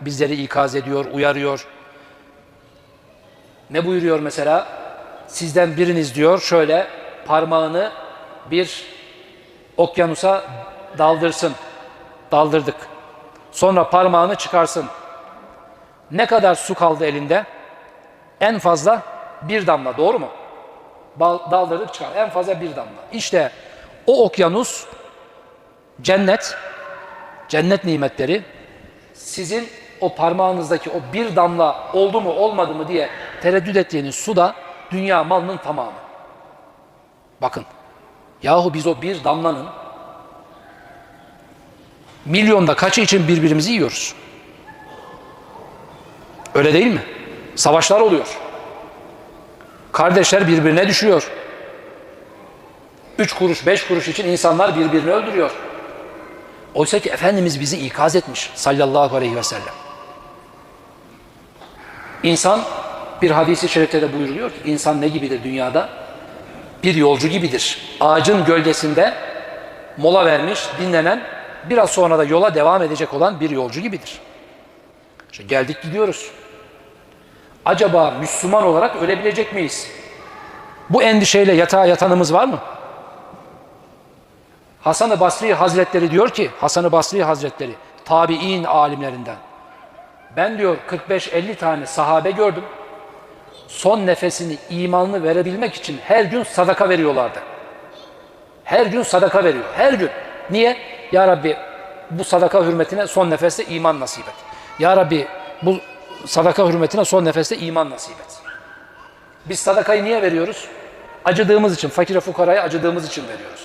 bizleri ikaz ediyor, uyarıyor. Ne buyuruyor mesela? Sizden biriniz diyor şöyle parmağını bir okyanusa daldırsın. Daldırdık. Sonra parmağını çıkarsın. Ne kadar su kaldı elinde? En fazla bir damla, doğru mu? Daldırdık çıkar. En fazla bir damla. İşte o okyanus cennet, cennet nimetleri sizin o parmağınızdaki o bir damla oldu mu olmadı mı diye tereddüt ettiğiniz su da dünya malının tamamı. Bakın. Yahu biz o bir damlanın milyonda kaçı için birbirimizi yiyoruz? Öyle değil mi? Savaşlar oluyor. Kardeşler birbirine düşüyor. Üç kuruş, beş kuruş için insanlar birbirini öldürüyor. Oysa ki Efendimiz bizi ikaz etmiş sallallahu aleyhi ve sellem. İnsan bir hadisi şerifte de buyuruluyor ki insan ne gibidir dünyada? Bir yolcu gibidir. Ağacın gölgesinde mola vermiş, dinlenen, biraz sonra da yola devam edecek olan bir yolcu gibidir. İşte geldik gidiyoruz. Acaba Müslüman olarak ölebilecek miyiz? Bu endişeyle yatağa yatanımız var mı? Hasan-ı Basri Hazretleri diyor ki, Hasan-ı Basri Hazretleri, tabi'in alimlerinden. Ben diyor 45-50 tane sahabe gördüm. Son nefesini imanlı verebilmek için her gün sadaka veriyorlardı. Her gün sadaka veriyor. Her gün. Niye? Ya Rabbi bu sadaka hürmetine son nefeste iman nasip et. Ya Rabbi bu sadaka hürmetine son nefeste iman nasip et. Biz sadakayı niye veriyoruz? Acıdığımız için, fakire fukaraya acıdığımız için veriyoruz.